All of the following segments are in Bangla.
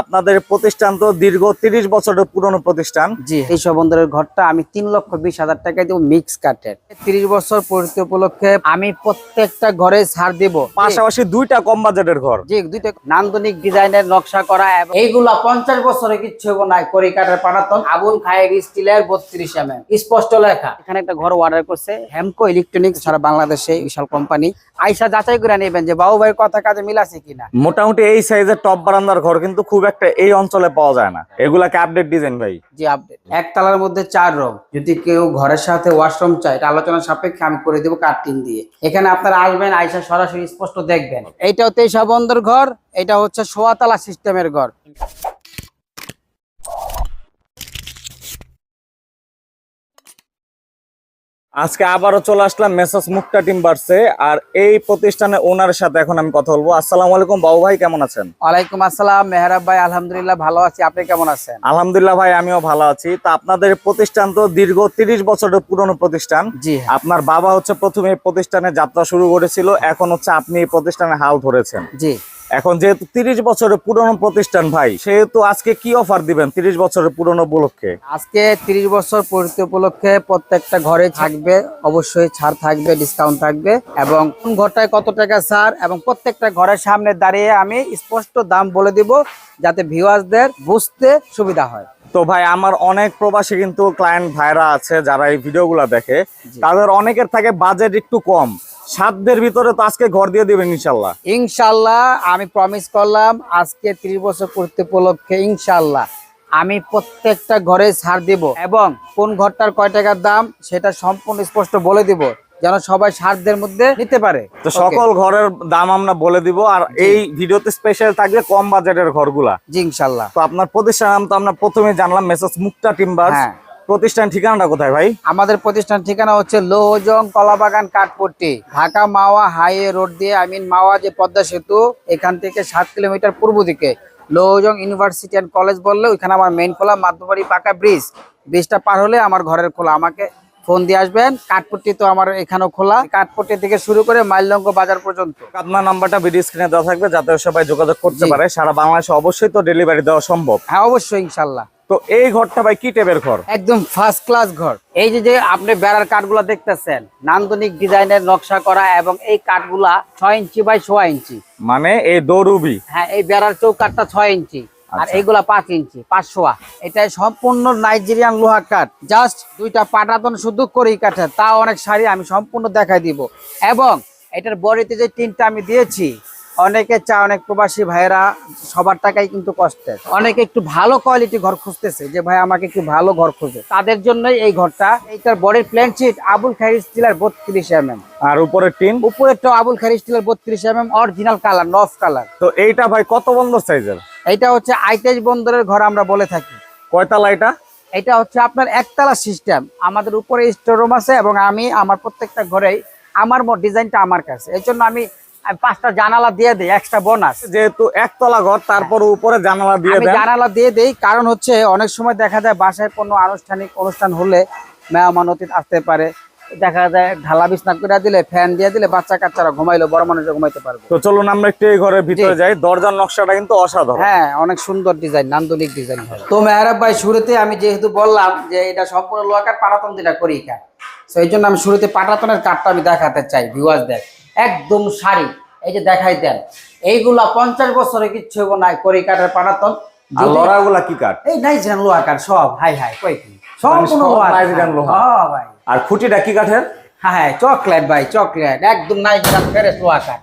আপনাদের প্রতিষ্ঠান তো দীর্ঘ তিরিশ বছরের পুরনো প্রতিষ্ঠান। জি এই বন্দরের ঘরটা আমি তিন লক্ষ বিশ হাজার টাকায় দেবো মিক্স কাঠের তিরিশ বছর পরিচিতি উপলক্ষে আমি প্রত্যেকটা ঘরে ছাড় দিব। পাশাপাশি দুইটা কম বাজেটের ঘর। জি দুইটা নান্দনিক ডিজাইনের নকশা করা এবং এইগুলা পঞ্চাশ বছরে কিচ্ছু হব নাই করি কাঠের পানাতন আবুল খায়ের স্টিলের বত্রিশ এম স্পষ্ট লেখা। এখানে একটা ঘর অর্ডার করছে হেমকো ইলেকট্রনিক্স সারা বাংলাদেশে বিশাল কোম্পানি আইসা যাচাই করে নেবেন যে বাবু ভাইয়ের কথা কাজে মিল আছে কিনা। মোটামুটি এই সাইজের টপ বারান্দার ঘর কিন্তু খুব একটা এই অঞ্চলে পাওয়া যায় না। এগুলাকে আপডেট ডিজাইন ভাই। জি আপডেট এক তালার মধ্যে চার রং। যদি কেউ ঘরের সাথে ওয়াশরুম চায়, এটা আলোচনা সাপেক্ষে আমি করে দেবো কার্টিন দিয়ে। এখানে আপনারা আসবেন, আইসা সরাসরি স্পষ্ট দেখবেন। এইটা হচ্ছে বন্দর ঘর এটা হচ্ছে সোয়াতলা সিস্টেমের ঘর। আজকে আবারও চলে আসলাম মেসাস মুক্তা টিম্বার্সে আর এই প্রতিষ্ঠানের ওনার সাথে এখন আমি কথা বলব। আসসালামু আলাইকুম বাবু ভাই কেমন আছেন? ওয়ালাইকুম আসসালাম মেহরাব ভাই আলহামদুলিল্লাহ ভালো আছি। আপনি কেমন আছেন? আলহামদুলিল্লাহ ভাই আমিও ভালো আছি। তা আপনাদের প্রতিষ্ঠান তো দীর্ঘ তিরিশ বছরের পুরনো প্রতিষ্ঠান। জি। আপনার বাবা হচ্ছে প্রথমে এই প্রতিষ্ঠানে যাত্রা শুরু করেছিল এখন হচ্ছে আপনি এই প্রতিষ্ঠানে হাল ধরেছেন। জি। এখন যেহেতু তিরিশ বছরের পুরনো প্রতিষ্ঠান ভাই সেহেতু আজকে কি অফার দিবেন তিরিশ বছরের পুরনো উপলক্ষে? আজকে তিরিশ বছর পরিচিতি উপলক্ষে প্রত্যেকটা ঘরে থাকবে অবশ্যই ছাড় থাকবে ডিসকাউন্ট থাকবে। এবং কোন ঘরটায় কত টাকা ছাড় এবং প্রত্যেকটা ঘরের সামনে দাঁড়িয়ে আমি স্পষ্ট দাম বলে দিব যাতে ভিউয়ার্সদের বুঝতে সুবিধা হয়। তো ভাই আমার অনেক প্রবাসী কিন্তু ক্লায়েন্ট ভাইরা আছে যারা এই ভিডিওগুলো দেখে। তাদের অনেকের থাকে বাজেট একটু কম। সাধ্যের ভিতরে তো আজকে ঘর দিয়ে দিবেন ইনশাল্লাহ। ইনশাল্লাহ আমি প্রমিস করলাম আজকে ত্রিশ বছর পূর্তি উপলক্ষে ইনশাল্লাহ আমি প্রত্যেকটা ঘরে ছাড় দিব এবং কোন ঘরটার কয় টাকার দাম সেটা সম্পূর্ণ স্পষ্ট বলে দিব যেন সবাই সাধ্যের মধ্যে নিতে পারে। তো সকল ঘরের দাম আমরা বলে দিব আর এই ভিডিওতে স্পেশাল থাকবে কম বাজেটের ঘরগুলা। জি ইনশাল্লাহ। তো আপনার প্রতিষ্ঠান নাম তো আমরা প্রথমে জানলাম মেসেজ মুক্তা টিম্বার হ্যাঁ। প্রতিষ্ঠান ঠিকানাটা কোথায় ভাই? আমাদের প্রতিষ্ঠান ঠিকানা হচ্ছে লোহজং কলাবাগান কাঠপট্টি ঢাকা মাওয়া হাইওয়ে রোড দিয়ে আই মিন মাওয়া যে পদ্মা সেতু এখান থেকে সাত কিলোমিটার পূর্ব দিকে। লোহজং ইউনিভার্সিটি অ্যান্ড কলেজ বললে ওইখানে আমার মেইন খোলা মাধ্যবাড়ি পাকা ব্রিজ ব্রিজটা পার হলে আমার ঘরের খোলা। আমাকে ফোন দিয়ে আসবেন। কাঠপট্টি তো আমার এখানেও খোলা। কাঠপট্টি থেকে শুরু করে মাইলডঙ্গ বাজার পর্যন্ত। আপনার নাম্বারটা ভিডিও স্ক্রিনে দেওয়া থাকবে যাতে সবাই যোগাযোগ করতে পারে। সারা বাংলাদেশে অবশ্যই তো ডেলিভারি দেওয়া সম্ভব। হ্যাঁ অবশ্যই ইনশাল্লাহ। তো এই ঘরটা ভাই কি টাইপের ঘর? একদম ফার্স্ট ক্লাস ঘর। এই যে যে আপনি বেড়ার কাঠগুলা দেখতেছেন নান্দনিক ডিজাইনের নকশা করা এবং এই কাঠগুলা ছয় ইঞ্চি বাই সোয়া ইঞ্চি। মানে এই দৌরুবি? হ্যাঁ এই বেড়ার চৌকাঠটা ছয় ইঞ্চি আর আচ্ছা। এইগুলা পাঁচ ইঞ্চি পাঁচশোয়া এটা সম্পূর্ণ নাইজেরিয়ান লোহা কাঠ। জাস্ট দুইটা পাটাতন শুধু করি কাঠের। তা অনেক শাড়ি আমি সম্পূর্ণ দেখাই দিব। এবং এটার বডিতে যে টিনটা আমি দিয়েছি অনেকে চা অনেক প্রবাসী ভাইয়েরা সবার টাকাই কিন্তু কষ্টের। অনেকে একটু ভালো কোয়ালিটি ঘর খুঁজতেছে যে ভাই আমাকে একটু ভালো ঘর খুঁজে। তাদের জন্যই এই ঘরটা। এইটার বডির প্লেন শিট আবুল খাই স্টিলের বত্রিশ এম এম আর উপরের টিন? উপরেরটা আবুল খাই স্টিলের বত্রিশ এম এম অরিজিনাল কালার নফ কালার তো এইটা ভাই কত বন্ধ সাইজের এটা হচ্ছে আইতেজ বন্দরের ঘর আমরা বলে থাকি। কয়তালা এটা? এটা হচ্ছে আপনার একতলা সিস্টেম আমাদের উপরে স্টোর রুম আছে এবং আমি আমার প্রত্যেকটা ঘরেই আমার ডিজাইনটা আমার কাছে। এই জন্য আমি আমি পাঁচটা জানালা দিয়ে দিই এক্সট্রা বোনাস যেহেতু একতলা ঘর তারপর উপরে জানালা দিয়ে আমি জানালা দিয়ে দেই কারণ হচ্ছে অনেক সময় দেখা যায় বাসায় কোনো আনুষ্ঠানিক অনুষ্ঠান হলে মেহমান অতীত আসতে পারে। দেখা যায় ঢালা বিছনা করে দিলে ফ্যান দিয়ে দিলে বাচ্চা কাচ্চারা ঘুমাইলো বড় মানুষরা ঘুমাইতে পারবে। তো চলুন আমরা একটু এই ঘরের ভিতরে যাই। দরজার নকশাটা কিন্তু অসাধারণ। হ্যাঁ অনেক সুন্দর ডিজাইন নান্দনিক ডিজাইন তো মেহরাব ভাই শুরুতে আমি যেহেতু বললাম যে এটা সম্পূর্ণ লোহাকার পাটাতন যেটা করি কাঠ তো এই জন্য আমি শুরুতে পাটাতনের কাঠটা আমি দেখাতে চাই ভিউয়ার্স দেখ। একদম শাড়ি। এই যে দেখাই দেন। এইগুলা পঞ্চাশ বছরে কিচ্ছু হব নাই করি কাঠের যদি- লড়াগুলা কি কাঠ? এই নাইজেরিয়ান লোহা কাঠ সব। হাই হাই কই সম্পূর্ণ সব লোহা। হ্যাঁ ভাই। আর খুঁটিটা কি কাঠের? হ্যাঁ হ্যাঁ চকলেট ভাই চকলেট। একদম নাইজেরিয়ান ফেরেস লোহা কাঠ।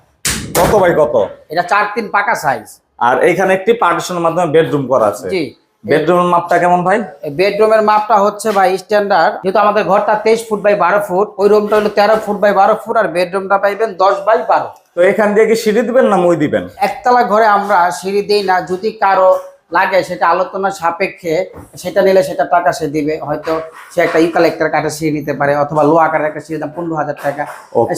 কত ভাই কত? এটা চার তিন পাকা সাইজ আর এখানে একটি পার্টিশনের মাধ্যমে বেডরুম করা আছে। জি। বেডরুমের মাপটা কেমন ভাই? বেডরুমের মাপটা হচ্ছে ভাই স্ট্যান্ডার্ড যেহেতু আমাদের ঘরটা তেইশ ফুট বাই বারো ফুট ওই রুমটা হলো তেরো ফুট বাই বারো ফুট আর বেডরুমটা পাইবেন দশ বাই বারো। তো এখান দিয়ে কি সিঁড়ি দিবেন না মই দিবেন? একতলা ঘরে আমরা সিঁড়ি দিই না যদি কারও লাগে সেটা আলোচনা সাপেক্ষে সেটা নিলে সেটা টাকা সে দিবে। হয়তো সে একটা ইউকালেক্টার কাঠের সিঁড়ি নিতে পারে অথবা লো আকারের একটা সিঁড়ি দাম পনেরো হাজার টাকা।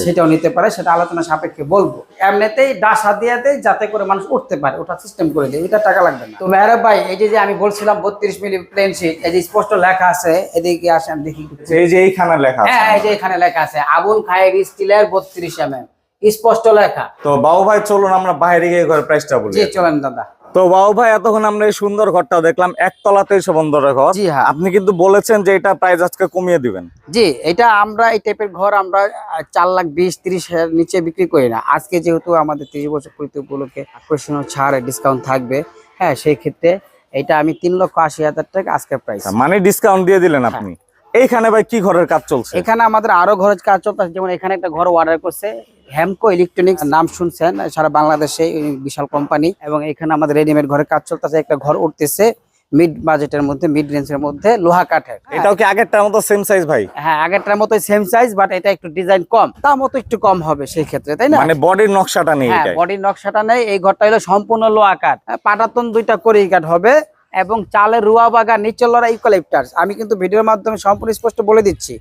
সেটাও নিতে পারে সেটা আলোচনা সাপেক্ষে বলব। এমনিতেই ডাসা দিয়ে দেয় যাতে করে মানুষ উঠতে পারে ওটা সিস্টেম করে দেয় ওইটা টাকা লাগবে না। তো মেহরাব ভাই এই যে আমি বলছিলাম বত্রিশ মিলি প্লেন শিট এই যে স্পষ্ট লেখা আছে এদিকে আসেন দেখি এই যে এইখানে লেখা হ্যাঁ এই যে এখানে লেখা আছে আবুল খায়ের স্টিলের বত্রিশ এম এম স্পষ্ট লেখা। তো বাবু ভাই চলুন আমরা বাইরে গিয়ে ঘরের প্রাইসটা বলি। চলেন দাদা। তো বাবু ভাই এতক্ষণ আমরা এই সুন্দর ঘরটা দেখলাম। একতলাতে এসে বন্দরের ঘর। জি হ্যাঁ। আপনি কিন্তু বলেছেন যে এটা প্রাইস আজকে কমিয়ে দিবেন। জি এটা আমরা এই টাইপের ঘর আমরা চার লাখ বিশ তিরিশ হাজার নিচে বিক্রি করি না। আজকে যেহেতু আমাদের তিরিশ বছর পূর্তি উপলক্ষে আকর্ষণীয় ছাড় ডিসকাউন্ট থাকবে হ্যাঁ সেই ক্ষেত্রে এটা আমি তিন লক্ষ আশি হাজার টাকা আজকের প্রাইস মানে ডিসকাউন্ট দিয়ে দিলেন আপনি? এইখানে ভাই কি ঘরের কাজ চলছে? এখানে আমাদের আরও ঘরের কাজ চলতেছে যেমন এখানে একটা ঘর অর্ডার করছে। হ্যামকো ইলেকট্রনিক্স নাম শুনছেন সারা বাংলাদেশে বিশাল কোম্পানি এবং এখানে আমাদের রেডিমেড ঘরের কাজ চলতেছে একটা ঘর উঠতেছে মিড বাজেটের মধ্যে মিড রেঞ্জের মধ্যে লোহা কাঠের। এটাও কি আগেরটার মতো সেম সাইজ ভাই? হ্যাঁ আগেরটার মতো সেম সাইজ বাট এটা একটু ডিজাইন কম। তার মতো একটু কম হবে সেই ক্ষেত্রে তাই না? মানে বডির নকশাটা নেই হ্যাঁ বডির নকশাটা নেই এই ঘরটা হলো সম্পূর্ণ লোহা কাঠ। হ্যাঁ, পাটাতন দুইটা করেই কাঠ হবে। এবং চালের রুয়া বাগা নিচলরা ইউকালিপটাস আমি কিন্তু ভিডিওর মাধ্যমে সম্পূর্ণ স্পষ্ট বলে দিচ্ছি।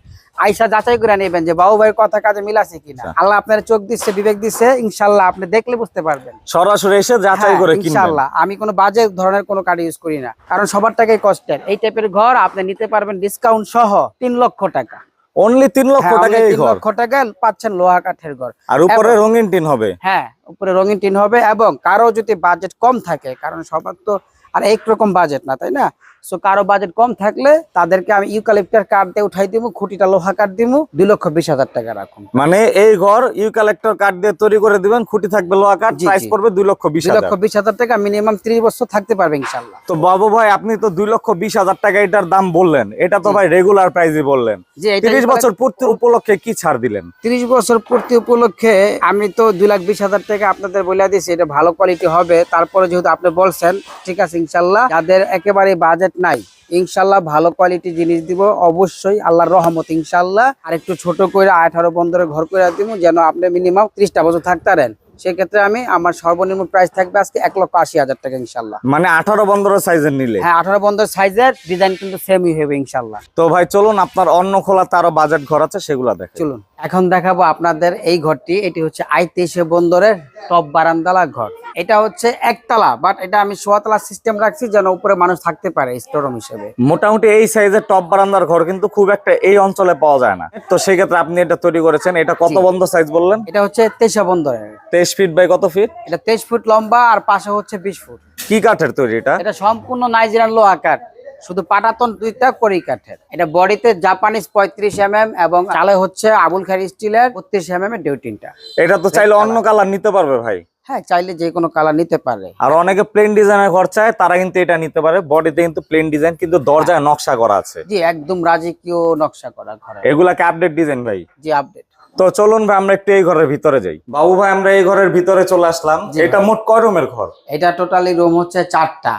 আইসা যাচাই করে নেবেন যে বাবু ভাইয়ের কথা কাজে মিল আছে কিনা। আচ্ছা। আল্লাহ আপনার চোখ দিচ্ছে বিবেক দিচ্ছে ইনশাল্লাহ আপনি দেখলে বুঝতে পারবেন। সরাসরি এসে যাচাই হ্যাঁ, করে কিনবেন। ইনশাল্লাহ আমি কোনো বাজে ধরনের কোনো কার্ড ইউজ করি না। কারণ সবার টাকাই কষ্টের এই টাইপের ঘর আপনি নিতে পারবেন ডিসকাউন্ট সহ তিন লক্ষ টাকা। অনলি তিন লক্ষ হ্যাঁ, টাকা তিন লক্ষ টাকা পাচ্ছেন লোহা কাঠের ঘর। আর উপরে রঙিন টিন হবে। হ্যাঁ উপরে রঙিন টিন হবে এবং কারও যদি বাজেট কম থাকে কারণ সবার তো আর একরকম বাজেট না তাই না? সো কারও বাজেট কম থাকলে তাদেরকে আমি ইউকালিপ্টার কার্ড দিয়ে উঠাই দিব খুঁটিটা লোহা কাঠ দিব দুই লক্ষ বিশ হাজার টাকা রাখুন। মানে এই ঘর ইউকালেক্টর কার্ড দিয়ে তৈরি করে দিবেন খুঁটি থাকবে লোহা কাঠ প্রাইস। পড়বে দুই লক্ষ বিশ লক্ষ বিশ হাজার টাকা মিনিমাম ত্রিশ বছর থাকতে পারবে ইনশাল্লাহ তো বাবু ভাই আপনি তো দুই লক্ষ বিশ হাজার টাকা এটার দাম বললেন এটা তো ভাই রেগুলার প্রাইসই বললেন। তিরিশ বছর পূর্তি উপলক্ষে কি ছাড় দিলেন? তিরিশ বছর পূর্তি উপলক্ষে আমি তো দুই লাখ বিশ হাজার টাকা আপনাদের বলে দিয়েছি এটা ভালো কোয়ালিটি হবে। তারপরে যেহেতু আপনি বলছেন ঠিক আছে ইনশাল্লাহ যাদের একেবারে বাজেট নাই। ইনশাল্লাহ ভালো কোয়ালিটি জিনিস দিব। অবশ্যই আল্লাহর রহমত ইনশাল্লাহ। আর একটু ছোট করে আঠারো বন্দরে ঘর করে দিব যেন আপনি মিনিমাম ত্রিশটা বছর থাকতারেন সেক্ষেত্রে আমি আমার সর্বনিম্ন প্রাইস থাকবে আজকে এক লক্ষ আশি হাজার টাকা ইনশাল্লাহ। মানে আঠারো বন্দর সাইজের নিলে? হ্যাঁ আঠারো বন্দর সাইজের ডিজাইন কিন্তু সেমই হবে ইনশাল্লাহ। তো ভাই চলুন আপনার অন্য খোলা আরও বাজেট ঘর আছে সেগুলো দেখে। চলুন এখন দেখাবো আপনাদের এই ঘরটি। এটি হচ্ছে আই তেইশে বন্দরের টপ বারান্দালা ঘর। এটা হচ্ছে একতলা বাট এটা আমি সোয়াতলা সিস্টেম রাখছি যেন উপরে মানুষ থাকতে পারে স্টোরুম হিসেবে। মোটামুটি এই সাইজের টপ বারান্দার ঘর কিন্তু খুব একটা এই অঞ্চলে পাওয়া যায় না। তো সেই ক্ষেত্রে আপনি এটা তৈরি করেছেন এটা কত বন্ধ সাইজ বললেন? এটা হচ্ছে তেইশে বন্দরের। তেইশ ফিট বাই কত ফিট এটা তেইশ ফুট লম্বা আর পাশে হচ্ছে বিশ ফুট। কি কাঠের তৈরি এটা? এটা সম্পূর্ণ নাইজেরিয়ান লোহা কাঠ শুধু পাটাতন দুইটা করি কাঠের। এটা বডিতে জাপানিজ পঁয়ত্রিশ এম এম এবং চালে হচ্ছে আবুল খারি স্টিলের বত্রিশ এম এম এর ডিউটিনটা এটা তো চাইলে অন্য কালার নিতে পারবে ভাই। হ্যাঁ চাইলে যে কোনো কালার নিতে পারে। আর অনেকে প্লেন ডিজাইনের ঘর চায় তারা কিন্তু এটা নিতে পারে। বডিতে কিন্তু প্লেন ডিজাইন কিন্তু দরজায় নকশা করা আছে। জি একদম রাজকীয় নকশা করা ঘরে। এগুলাকে আপডেট ডিজাইন ভাই। জি আপডেট তো চলুন ভাই আমরা একটু এই ঘরের ভিতরে যাই। বাবু ভাই আমরা এই ঘরের ভিতরে চলে আসলাম। এটা মোট কয় রুমের ঘর? এটা টোটালি রুম হচ্ছে চারটা।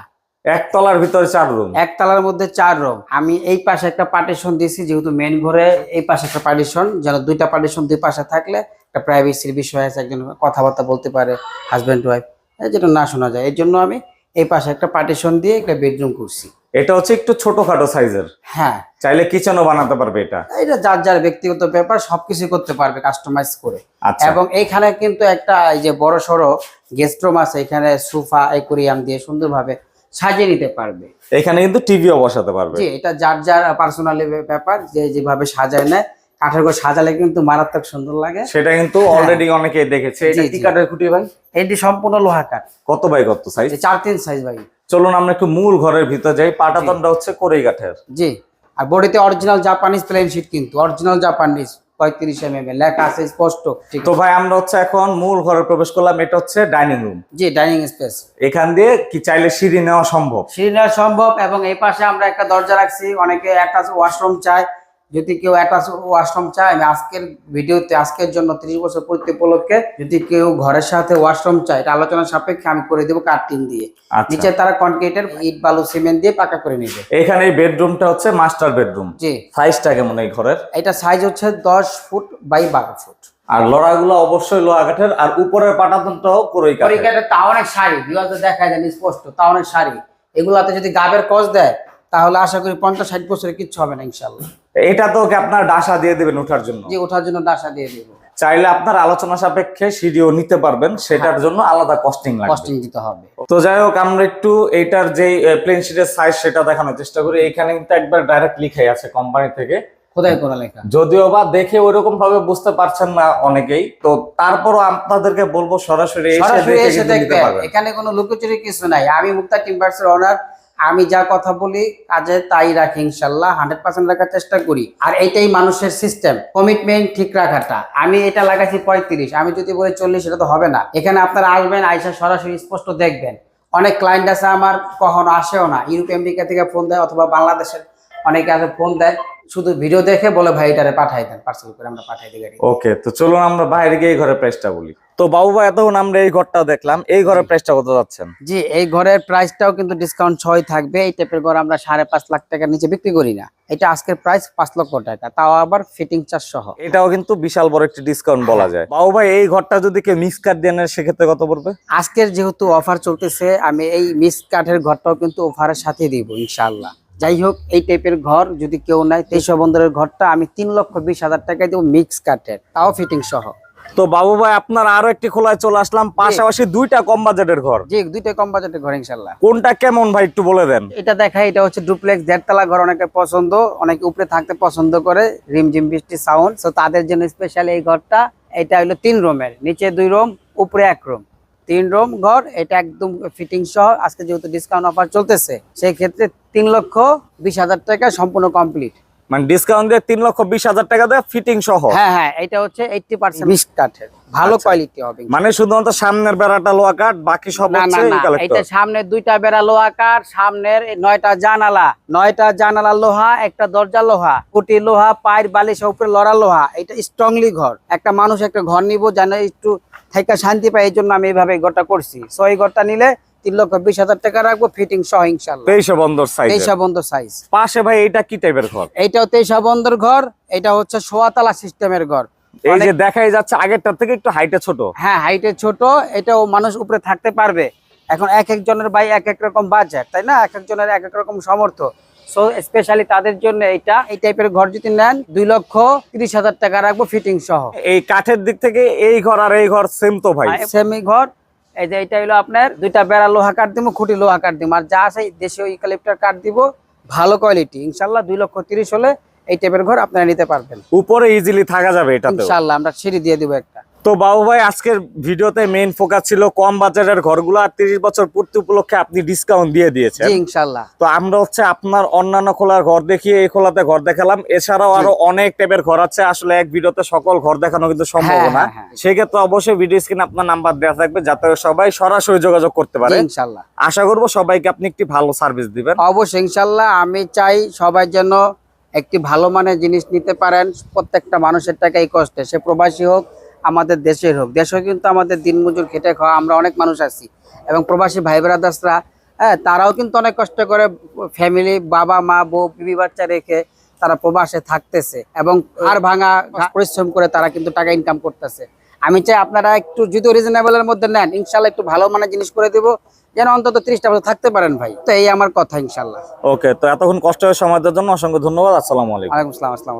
একতলার ভিতরে চার রুম একতলার মধ্যে চার রুম আমি এই পাশে একটা পার্টিশন দিয়েছি যেহেতু মেন ঘরে এই পাশে একটা পার্টিশন যেন দুইটা পার্টিশন দুই পাশে থাকলে একটা প্রাইভেসির বিষয় আছে একজন কথাবার্তা বলতে পারে হাজব্যান্ড ওয়াইফ যেটা না শোনা যায়। এর জন্য আমি এই পাশে একটা পার্টিশন দিয়ে একটা বেডরুম করছি। এটা হচ্ছে একটু ছোটখাটো সাইজের হ্যাঁ। চাইলে কিচেনও বানাতে পারবে এটা। এটা যার যার ব্যক্তিগত ব্যাপার সবকিছু করতে পারবে কাস্টমাইজ করে। আচ্ছা। এবং এইখানে কিন্তু একটা এই যে বড় সড়ো গেস্ট রুম আছে এখানে সোফা একুরিয়াম দিয়ে সুন্দরভাবে সাজিয়ে নিতে পারবে। এখানে কিন্তু টিভিও বসাতে পারবে। জি এটা যার যার পার্সোনালি ব্যাপার যে যেভাবে সাজায় নেয় কাঠের ঘর সাজালে কিন্তু মারাত্মক সুন্দর লাগে। সেটা কিন্তু অলরেডি অনেকেই দেখেছে। এটা কি কাঠের খুঁটি ভাই? এটি সম্পূর্ণ লোহা কাঠ। কত বাই কত সাইজ চার তিন সাইজ ভাই। চলুন আমরা একটু মূল ঘরের ভিতর যাই। পাটাতনটা হচ্ছে কোরেই কাঠের। জি। আর বডিতে অরিজিনাল জাপানিজ প্লেন শিট কিন্তু। অরিজিনাল জাপানিজ পঁয়ত্রিশ এম এম লেখা আছে স্পষ্ট। তো ভাই আমরা হচ্ছে এখন মূল ঘরে প্রবেশ করলাম। এটা হচ্ছে ডাইনিং রুম জি ডাইনিং স্পেস এখান দিয়ে কি চাইলে সিঁড়ি নেওয়া সম্ভব? সিঁড়ি নেওয়া সম্ভব এবং এই পাশে আমরা একটা দরজা রাখছি। অনেকে অ্যাটাচ ওয়াশরুম চায়। যদি কেউ অ্যাটাচ ওয়াশরুম চায় আমি আজকের ভিডিওতে আজকের জন্য ত্রিশ বছর পূর্তি উপলক্ষে যদি কেউ ঘরের সাথে ওয়াশরুম চায় এটা আলোচনা সাপেক্ষে আমি করে দেবো কার্টিন দিয়ে। আচ্ছা। নিচে তারা কনক্রিটের ইট বালু সিমেন্ট দিয়ে পাকা করে নেবে। এখানে এই বেডরুমটা হচ্ছে মাস্টার বেডরুম। জি। সাইজটা কেমন এই ঘরের? এটা সাইজ হচ্ছে দশ ফুট বাই বারো ফুট। আর লড়াগুলো অবশ্যই লোহা কাঠের আর উপরের পাটাতনটাও কোরই কাঠের। তা অনেক শাড়ি বিভাগ দেখা যায় স্পষ্ট তা অনেক শাড়ি। এগুলাতে যদি গাবের কস দেয় তাহলে আশা করি পঞ্চাশ ষাট বছরে কিচ্ছু হবে না ইনশাল্লাহ। এটা তো আপনার ডাসা দিয়ে দেবেন ওঠার জন্য। যে ওঠার জন্য দাসা দিয়ে দেবো। চাইলে আপনার আলোচনা সাপেক্ষে সিডিও নিতে পারবেন সেটার জন্য আলাদা কস্টিং লাগবে। কস্টিং দিতে হবে। তো যাই হোক আমরা একটু এইটার যে প্লেন শিটের সাইজ সেটা দেখানোর চেষ্টা করি। এখানে কিন্তু একবার ডাইরেক্ট লিখাই আছে কোম্পানি থেকে। খোদাই করা লেখা। যদিও বা দেখে ওইরকম ভাবে বুঝতে পারছেন না অনেকেই। তো তারপরও আপনাদেরকে বলব সরাসরি এসে সরাসরি দেখে এসে কিন্তু নিতে দেখবেন। পারবেন। এখানে কোনো লুকোচুরি কিছু নাই। আমি মুক্তা টিম্বার্সের ওনার আমি যা কথা বলি কাজে তাই রাখি ইনশাল্লাহ, হান্ড্রেড পার্সেন্ট রাখার চেষ্টা করি। আর এটাই মানুষের সিস্টেম কমিটমেন্ট ঠিক রাখাটা। আমি এটা লাগাইছি পঁয়ত্রিশ, আমি যদি বলি চল্লিশ এটা তো হবে না। এখানে আপনারা আসবেন, আইসা সরাসরি স্পষ্ট দেখবেন। অনেক ক্লায়েন্ট আছে আমার, কখনো আসেও না। ইউরোপ, আমেরিকা থেকে ফোন দেয় অথবা বাংলাদেশের অনেকে আছে ফোন দেয়। শুধু ভিডিও দেখে বলে, ভাই, এটারে পাঠাই দেন পার্সেল করে আমরা পাঠাই দিই ওকে তো চলুন আমরা বাইরে গিয়ে ঘরে প্রাইসটা বলি। তো বাবু ভাই এতক্ষণ আমরা এই ঘরটা দেখলাম। এই ঘরের প্রাইসটা কত যাচ্ছেন? জি এই ঘরের প্রাইসটাও কিন্তু ডিসকাউন্ট ছয় থাকবে। এই টাইপের ঘর আমরা সাড়ে পাঁচ লাখ টাকার নিচে বিক্রি করি না। এটা আজকের প্রাইস পাঁচ লক্ষ টাকা। তাও আবার ফিটিং চার্জ সহ। এটাও কিন্তু বিশাল বড় একটি ডিসকাউন্ট বলা যায়। বাবু ভাই এই ঘরটা যদি কেউ মিস কাট দিয়ে নেয় সেক্ষেত্রে কত পড়বে? আজকের যেহেতু অফার চলতেছে আমি এই মিস কাঠের ঘরটাও কিন্তু অফারের সাথে দিব ইনশাআল্লাহ। যাই হোক এই টাইপের ঘর যদি কেউ নেয় তেইশ বন্দরের ঘরটা আমি তিন লক্ষ বিশ হাজার টাকায় দেবো মিক্স কাঠের তাও ফিটিং সহ। তো বাবু ভাই আপনার আরও একটি খোলায় চলে আসলাম। পাশাপাশি দুইটা কম বাজেটের ঘর। জি দুইটা কম বাজেটের ঘর ইনশাল্লাহ। কোনটা কেমন ভাই একটু বলে দেন। এটা দেখাই এটা হচ্ছে ডুপ্লেক্স দেড়তলা ঘর অনেকের পছন্দ। অনেকে উপরে থাকতে পছন্দ করে রিমঝিম বৃষ্টি সাউন্ড তো তাদের জন্য স্পেশাল এই ঘরটা এটা হলো তিন রুমের। নিচে দুই রুম উপরে এক রুম। তিন রুম ঘর এটা একদম ফিটিং সহ। আজকে যেহেতু ডিসকাউন্ট অফার চলতেছে সেই ক্ষেত্রে তিন লক্ষ বিশ হাজার টাকা সম্পূর্ণ কমপ্লিট মানে ডিসকাউন্ট দিয়ে তিন লক্ষ বিশ হাজার টাকা দেয় ফিটিং সহ। হ্যাঁ হ্যাঁ এটা হচ্ছে এইটটি পার্সেন্ট কাঠের। ভালো আচ্ছা। কোয়ালিটি হবে। মানে শুধুমাত্র সামনের বেড়াটা লোয়া কাঠ বাকি সব এটা সামনে দুইটা বেড়া লোহা কাঠ সামনের এই নয়টা জানালা। নয়টা জানালা লোহা একটা দরজা লোহা কুটি লোহা পায়ের বালিশ উপরে লড়া লোহা। এটা স্ট্রংলি ঘর। একটা মানুষ একটা ঘর নিব যেন একটু থাইকা শান্তি পায় এই জন্য আমি এইভাবে এই ঘরটা করছি। সো এই ঘরটা নিলে তিন লক্ষ বিশ হাজার টাকা রাখব ফিটিং সহ ইনশাল্লাহ তেইশে বন্দর সাইজ তেইশা বন্ধ সাইজ পাশে ভাই এটা কি টাইপের ঘর? এইটাও তেইশা বন্ধর ঘর এটা হচ্ছে সোয়াতলা সিস্টেমের ঘর। এই যে দেখাই যাচ্ছে আগেরটার থেকে একটু হাইটে ছোট। হ্যাঁ হাইটে ছোট এটাও মানুষ উপরে থাকতে পারবে। এখন এক একজনের ভাই এক এক রকম বাজেট তাই না? এক একজনের এক এক রকম সমর্থ সো স্পেশালি তাদের জন্য এটা এই টাইপের ঘর যদি নেন দুই লক্ষ তিরিশ হাজার টাকা রাখব ফিটিং সহ। এই কাঠের দিক থেকে এই ঘর আর এই ঘর সেম তো ভাই। সেমি ঘর। এই যে এটা হলো আপনার দুইটা বেড়া লোহা কাঠ দিব খুঁটি লোহা কাঠ দিব আর যা আছে দেশীয় ইকালিপ্টার কাঠ দিব ভালো কোয়ালিটি ইনশাল্লাহ দুই লক্ষ তিরিশ হলে এই টাইপের ঘর আপনারা নিতে পারবেন। উপরে ইজিলি থাকা যাবে এটা ইনশাল্লাহ আমরা সিঁড়ি দিয়ে দিব একটা। তো বাবু ভাই আজকের ভিডিওতে মেইন ফোকাস ছিল কম বাজারের ঘরগুলো আর তিরিশ বছর পূর্তি উপলক্ষে আপনি ডিসকাউন্ট দিয়ে দিয়েছেন। ইনশাল্লাহ তো আমরা হচ্ছে আপনার অন্যান্য খোলার ঘর দেখিয়ে এই খোলাতে ঘর দেখালাম। এছাড়াও আরও অনেক টাইপের ঘর আছে। আসলে এক ভিডিওতে সকল ঘর দেখানো কিন্তু সম্ভব হ্যাঁ, না। হ্যাঁ, হ্যাঁ। সেক্ষেত্রে অবশ্যই ভিডিও স্ক্রিনে আপনার নাম্বার দেওয়া থাকবে যাতে সবাই সরাসরি যোগাযোগ করতে পারে। ইনশাল্লাহ আশা করব সবাইকে আপনি একটি ভালো সার্ভিস দিবেন। অবশ্যই ইনশাল্লাহ আমি চাই সবাই যেন একটি ভালো মানের জিনিস নিতে পারেন। প্রত্যেকটা মানুষের টাকা এই কষ্টে। সে প্রবাসী হোক আমাদের দেশের হোক। দেশেও কিন্তু আমাদের দিনমজুর খেটে খাওয়া আমরা অনেক মানুষ আছি। এবং প্রবাসী ভাই ব্রাদার্সরা হ্যাঁ তারাও কিন্তু অনেক কষ্ট করে ফ্যামিলি বাবা মা বউ বিবি বাচ্চা রেখে তারা প্রবাসে থাকতেছে এবং আর ভাঙা পরিশ্রম করে তারা কিন্তু টাকা ইনকাম করতেছে। আমি চাই আপনারা একটু যদি রিজনেবলের মধ্যে নেন ইনশাল্লাহ একটু ভালো মানের জিনিস করে দেবো যেন অন্তত ত্রিশটা বছর থাকতে পারেন ভাই। তো এই আমার কথা ইনশাল্লাহ। ওকে তো এতক্ষণ কষ্ট হয়ে সময় দেওয়ার জন্য অসংখ্য ধন্যবাদ। আসসালামু আলাইকুম। আসসালাম আসসালামু